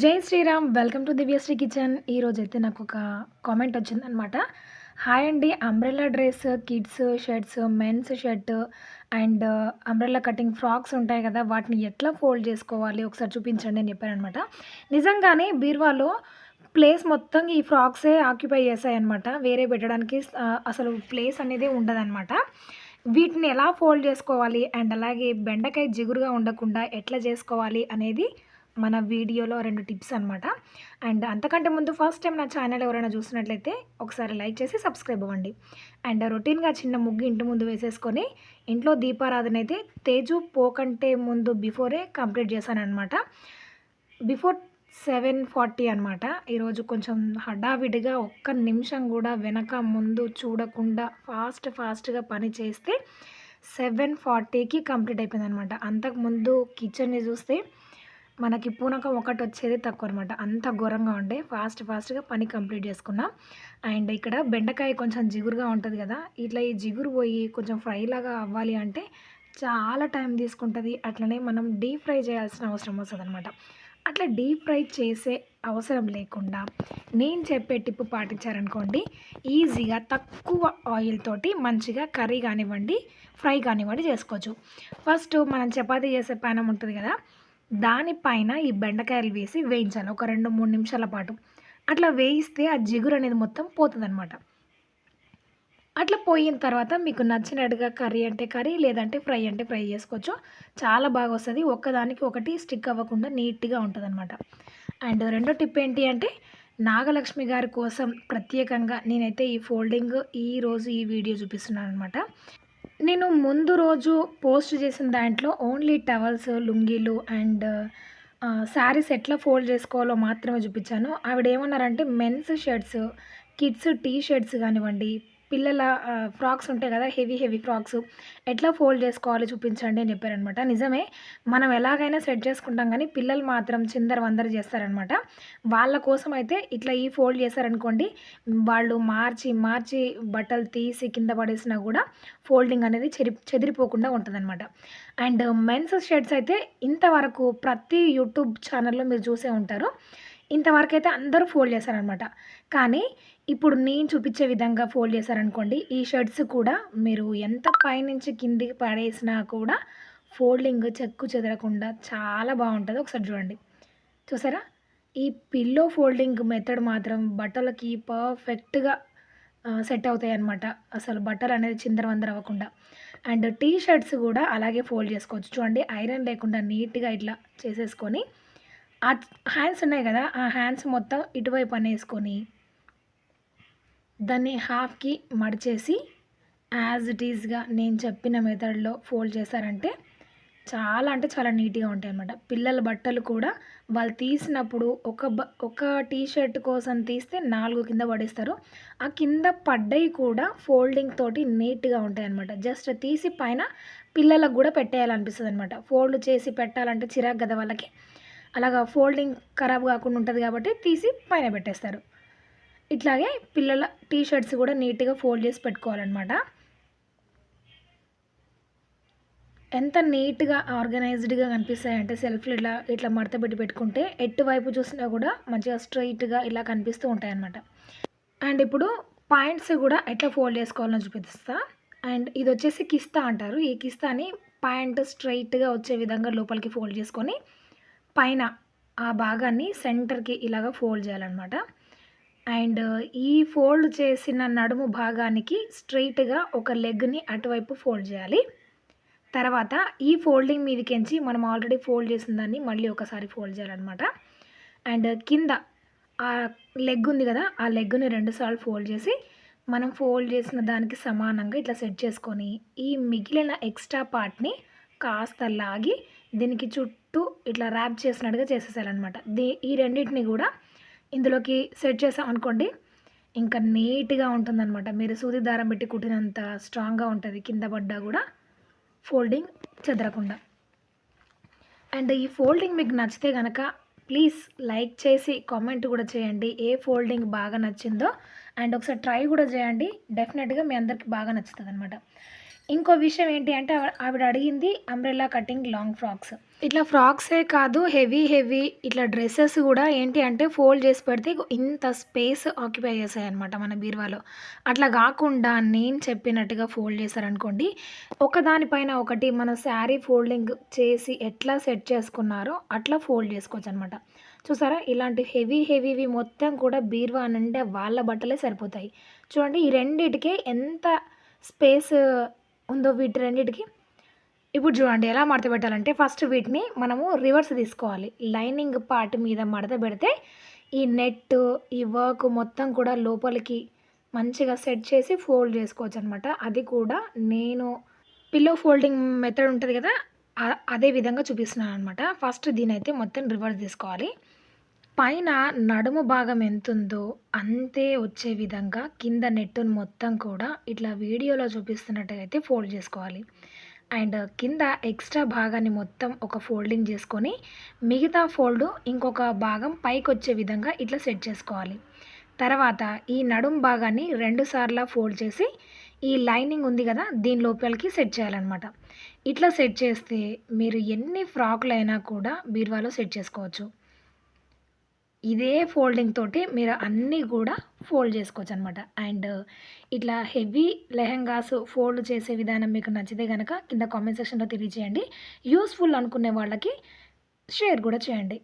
జై Sriram welcome to Divyasri kitchen. ఈరోజు అయితే నాకు ఒక కామెంట్ వచ్చిందనమాట హాయ్ అండి umbrella dress kids shirts men's shirt and umbrella cutting frocks ఉంటాయి కదా వాటిని ఎట్లా ఫోల్డ్ చేసుకోవాలి? ఒకసారి చూపించండి అని చెప్పారనమాట నిజంగానే బీర్వాలో ప్లేస్ మొత్తం ఈ ఫ్రాక్సే ఆక్యుపై చేశాయన్నమాట. అనమాట వేరే పెట్టడానికి అసలు ప్లేస్ అనేది ఉండదన్నమాట. వీటిని ఎలా ఫోల్డ్ చేసుకోవాలి? అండ్ అలాగే బెండకాయ జిగురుగా ఉండకుండా ఎట్లా చేసుకోవాలి అనేది మన వీడియోలో రెండు టిప్స్ అనమాట అండ్ అంతకంటే ముందు ఫస్ట్ టైం నా ఛానల్ ఎవరైనా చూసినట్లయితే ఒకసారి లైక్ చేసి సబ్స్క్రైబ్ అవ్వండి. అండ్ రొటీన్గా చిన్న ముగ్గు ఇంటి ముందు వేసేసుకొని ఇంట్లో దీపారాధన అయితే తేజు పోకంటే ముందు బిఫోరే కంప్లీట్ చేశానమాట బిఫోర్ సెవెన్ ఫార్టీ అనమాట ఈరోజు కొంచెం హడావిడిగా ఒక్క నిమిషం కూడా వెనక ముందు చూడకుండా ఫాస్ట్ ఫాస్ట్గా పని చేస్తే సెవెన్ ఫార్టీకి కంప్లీట్ అయిపోయింది అనమాట అంతకుముందు కిచెన్ని చూస్తే మనకి పూనకం ఒకటి వచ్చేది తక్కువ అనమాట అంత ఘోరంగా ఉండే ఫాస్ట్ ఫాస్ట్గా పని కంప్లీట్ చేసుకున్నాం. అండ్ ఇక్కడ బెండకాయ కొంచెం జిగురుగా ఉంటుంది కదా ఇట్లా ఈ జిగురు పోయి కొంచెం ఫ్రై లాగా అవ్వాలి అంటే చాలా టైం తీసుకుంటుంది. అట్లనే మనం డీప్ ఫ్రై చేయాల్సిన అవసరం వస్తుంది అనమాట అట్లా డీప్ ఫ్రై చేసే అవసరం లేకుండా నేను చెప్పే టిప్ పాటించారనుకోండి ఈజీగా తక్కువ ఆయిల్ తోటి మంచిగా కర్రీ కానివ్వండి ఫ్రై కానివ్వండి చేసుకోవచ్చు. ఫస్ట్ మనం చపాతీ చేసే పానం ఉంటుంది కదా దానిపైన ఈ బెండకాయలు వేసి వేయించాలి ఒక రెండు మూడు నిమిషాల పాటు. అట్లా వేయిస్తే ఆ జిగురు అనేది మొత్తం పోతుంది అనమాట అట్లా పోయిన తర్వాత మీకు నచ్చినట్టుగా కర్రీ అంటే కర్రీ లేదంటే ఫ్రై అంటే ఫ్రై చేసుకోవచ్చు. చాలా బాగా వస్తుంది. ఒక్కదానికి ఒకటి స్టిక్ అవ్వకుండా నీట్గా ఉంటుంది అనమాట అండ్ రెండో టిప్ ఏంటి అంటే నాగలక్ష్మి గారి కోసం ప్రత్యేకంగా నేనైతే ఈ ఫోల్డింగ్ ఈ రోజు ఈ వీడియో చూపిస్తున్నాను అనమాట నేను ముందు రోజు పోస్ట్ చేసిన దాంట్లో ఓన్లీ టవల్స్ లుంగీలు అండ్ శారీస్ ఎట్లా ఫోల్డ్ చేసుకోవాలో మాత్రమే చూపించాను. ఆవిడ ఏమన్నారంటే men's shirts kids T shirts కానివ్వండి పిల్లల ఫ్రాక్స్ ఉంటాయి కదా హెవీ హెవీ ఫ్రాక్స్ ఎట్లా ఫోల్డ్ చేసుకోవాలి చూపించండి అని చెప్పారనమాట. నిజమే మనం ఎలాగైనా సెట్ చేసుకుంటాం కానీ పిల్లలు మాత్రం చిందర వందరు చేస్తారనమాట. వాళ్ళ కోసం అయితే ఇట్లా ఈ ఫోల్డ్ చేశారనుకోండి వాళ్ళు మార్చి మార్చి బట్టలు తీసి కింద పడేసినా కూడా ఫోల్డింగ్ అనేది చెరి చెదిరిపోకుండా ఉంటుందన్నమాట అండ్ మెన్స్ షర్ట్స్ అయితే ఇంతవరకు ప్రతి యూట్యూబ్ ఛానల్లో మీరు చూసే ఉంటారు. ఇంతవరకు అయితే అందరూ ఫోల్డ్ చేశారనమాట కానీ ఇప్పుడు నేను చూపించే విధంగా ఫోల్డ్ చేశారనుకోండి ఈ షర్ట్స్ కూడా మీరు ఎంత పైనుంచి కిందికి పడేసినా కూడా ఫోల్డింగ్ చెక్కు చెదరకుండా చాలా బాగుంటుంది. ఒకసారి చూడండి. చూసారా? ఈ పిల్లో ఫోల్డింగ్ మెథడ్ మాత్రం బట్టలకి పర్ఫెక్ట్గా సెట్ అవుతాయి అనమాట అసలు బట్టలు అనేది చిందరవందర అవ్వకుండా. అండ్ టీ షర్ట్స్ కూడా అలాగే ఫోల్డ్ చేసుకోవచ్చు. చూడండి ఐరన్ లేకుండా నీట్గా ఇట్లా చేసేసుకొని ఆ హ్యాండ్స్ ఉన్నాయి కదా ఆ హ్యాండ్స్ మొత్తం ఇటువైపు అనేసుకొని దాన్ని హాఫ్కి మడిచేసి యాజ్ ఇట్ ఈజ్గా నేను చెప్పిన మెథడ్లో ఫోల్డ్ చేశారంటే చాలా అంటే చాలా నీట్గా ఉంటాయి అన్నమాట. పిల్లల బట్టలు కూడా వాళ్ళు తీసినప్పుడు ఒక బ ఒక టీ షర్ట్ కోసం తీస్తే నాలుగు కింద పడేస్తారు. ఆ కింద పడ్డవి కూడా ఫోల్డింగ్ తోటి నీట్గా ఉంటాయి అన్నమాట. జస్ట్ తీసి పైన పిల్లలకు కూడా పెట్టేయాలనిపిస్తుంది అనమాట ఫోల్డ్ చేసి పెట్టాలంటే చిరాకు కదా వాళ్ళకి. అలాగా ఫోల్డింగ్ ఖరాబ్ కాకుండా ఉంటుంది కాబట్టి తీసి పైన పెట్టేస్తారు. ఇట్లాగే పిల్లల టీ షర్ట్స్ కూడా నీట్గా ఫోల్డ్ చేసి పెట్టుకోవాలన్నమాట. ఎంత నీట్గా ఆర్గనైజ్డ్గా కనిపిస్తాయంటే సెల్ఫ్లు ఇట్లా ఇట్లా మడత పెట్టి పెట్టుకుంటే ఎటువైపు చూసినా కూడా మంచిగా స్ట్రైట్గా ఇలా కనిపిస్తూ ఉంటాయన్నమాట. అండ్ ఇప్పుడు పాయింట్స్ కూడా ఎట్లా ఫోల్డ్ చేసుకోవాలో చూపిస్తా. అండ్ ఇది వచ్చేసి కిస్తా అంటారు. ఈ కిస్తాని పాయింట్ స్ట్రైట్గా వచ్చే విధంగా లోపలికి ఫోల్డ్ చేసుకొని పైన ఆ భాగాన్ని సెంటర్కి ఇలాగ ఫోల్డ్ చేయాలన్నమాట. అండ్ ఈ ఫోల్డ్ చేసిన నడుము భాగానికి స్ట్రైట్గా ఒక లెగ్ని అటువైపు ఫోల్డ్ చేయాలి. తర్వాత ఈ ఫోల్డింగ్ మీదకించి మనం ఆల్రెడీ ఫోల్డ్ చేసిన దాన్ని మళ్ళీ ఒకసారి ఫోల్డ్ చేయాలన్నమాట. అండ్ కింద ఆ లెగ్ ఉంది కదా ఆ లెగ్ని రెండుసార్లు ఫోల్డ్ చేసి మనం ఫోల్డ్ చేసిన దానికి సమానంగా ఇట్లా సెట్ చేసుకొని ఈ మిగిలిన ఎక్స్ట్రా పార్ట్ని కాస్త లాగి దీనికి చుట్టూ ఇట్లా ర్యాప్ చేసినట్టుగా చేసేసారనమాట దీ ఈ రెండింటిని కూడా ఇందులోకి సెట్ చేసాం అనుకోండి ఇంకా నీట్గా ఉంటుందన్నమాట. మీరు సూది దారం పెట్టి కుట్టినంత స్ట్రాంగ్గా ఉంటుంది. కింద పడ్డా కూడా ఫోల్డింగ్ చెదరకుండా. అండ్ ఈ ఫోల్డింగ్ మీకు నచ్చితే కనుక ప్లీజ్ లైక్ చేసి కామెంట్ కూడా చేయండి. ఏ ఫోల్డింగ్ బాగా నచ్చిందో అండ్ ఒకసారి ట్రై కూడా చేయండి. డెఫినెట్గా మీ అందరికి బాగా నచ్చుతుంది అనమాట ఇంకో విషయం ఏంటి అంటే ఆవిడ- ఆవిడ అడిగింది అంబ్రెల్లా కటింగ్ లాంగ్ ఫ్రాక్స్ ఇట్లా ఫ్రాక్సే కాదు హెవీ, హెవీ ఇట్లా డ్రెస్సెస్ కూడా ఏంటి అంటే ఫోల్డ్ చేసి పెడితే ఇంత స్పేస్ ఆక్యుపై చేస్తాయన్నమాట మన బీరువాలో. అట్లా కాకుండా నేను చెప్పినట్టుగా ఫోల్డ్ చేశారనుకోండి, ఒకదానిపైన ఒకటి మన శారీ ఫోల్డింగ్ చేసి ఎట్లా సెట్ చేసుకున్నారో అట్లా ఫోల్డ్ చేసుకోవచ్చు అనమాట చూసారా? ఇలాంటి హెవీ, హెవీవి మొత్తం కూడా బీరువా నుండే వాళ్ళ బట్టలే సరిపోతాయి. చూడండి ఈ రెండిటికే ఎంత స్పేస్ ఉందో వీటి రెండిటికి. ఇప్పుడు చూడండి ఎలా మడత పెట్టాలంటే ఫస్ట్ వీటిని మనము రివర్స్ తీసుకోవాలి. లైనింగ్ పార్ట్ మీద మడత పెడితే ఈ నెట్, ఈ వర్క్ మొత్తం కూడా లోపలికి మంచిగా సెట్ చేసి ఫోల్డ్ చేసుకోవచ్చు అనమాట అది కూడా నేను పిల్లో ఫోల్డింగ్ మెథడ్ ఉంటుంది కదా అదే విధంగా చూపిస్తున్నాను అనమాట ఫస్ట్ దీనైతే మొత్తం రివర్స్ తీసుకోవాలి. పైన నడుము భాగం ఎంతుందో అంతే వచ్చే విధంగా కింద నెట్టును మొత్తం కూడా ఇట్లా వీడియోలో చూపిస్తున్నట్టుగా అయితే ఫోల్డ్ చేసుకోవాలి. అండ్ కింద ఎక్స్‌ట్రా భాగాన్ని మొత్తం ఒక ఫోల్డింగ్ చేసుకొని, మిగతా ఫోల్డ్ ఇంకొక భాగం పైకి వచ్చే విధంగా ఇట్లా సెట్ చేసుకోవాలి. తర్వాత ఈ నడుం భాగాన్ని 2 ఫోల్డ్ చేసి, ఈ లైనింగ్ ఉంది కదా దీని లోపలికి సెట్ చేయాలన్నమాట ఇట్లా సెట్ చేస్తే మీరు ఎన్ని ఫ్రాకులైనా కూడా బీరువాలో సెట్ చేసుకోవచ్చు. ఇదే ఫోల్డింగ్ తోటి మీరు అన్నీ కూడా ఫోల్డ్ చేసుకోవచ్చు అనమాట అండ్ ఇట్లా హెవీ లెహెంగాస్ ఫోల్డ్ చేసే విధానం మీకు నచ్చితే కనుక కింద కామెంట్ సెక్షన్‌లో తెలియజేయండి. యూస్ఫుల్ అనుకునే వాళ్ళకి షేర్ కూడా చేయండి.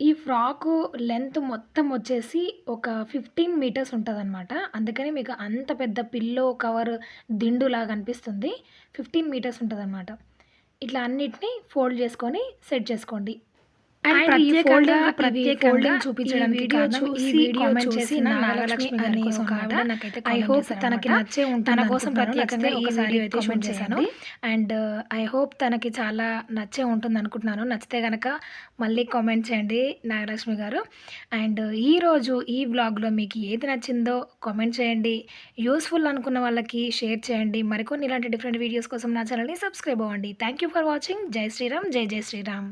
ఈ ఫ్రాకు లెంత్ మొత్తం వచ్చేసి ఒక 15 మీటర్స్ ఉంటదనమాట. అందుకని మీకు అంత పెద్ద పిల్లో కవర్ దిండులాగా అనిపిస్తుంది. 15 మీటర్స్ ఉంటదనమాట. ఇట్లా అన్నిటినీ ఫోల్డ్ చేసుకొని సెట్ చేసుకోండి. అండ్ ఈ ప్రత్యేకంగా ప్రత్యేకంగా ఈ చూపించడానికి కారణం ఈ చూసి వీడియో నాగలక్ష్మి గారి కోసం నాకైతే ఐ హోప్. తనకి నచ్చే తన కోసం. ప్రత్యేకంగా ఈ వీడియో అయితే షూట్ చేశాను. అండ్ ఐ హోప్ తనకి చాలా నచ్చే ఉంటుంది అనుకుంటున్నాను. నచ్చితే గనక మళ్ళీ కామెంట్ చేయండి నాగలక్ష్మి గారు. అండ్ ఈరోజు ఈ వ్లాగ్‌లో మీకు ఏది నచ్చిందో కామెంట్ చేయండి. యూజ్‌ఫుల్ అనుకున్న వాళ్ళకి షేర్ చేయండి. మరికొన్ని ఇలాంటి డిఫరెంట్ వీడియోస్ కోసం నా ఛానెల్‌ని సబ్స్క్రైబ్ అవ్వండి. Thank you for watching. జై శ్రీరామ్! జై జై శ్రీరామ్!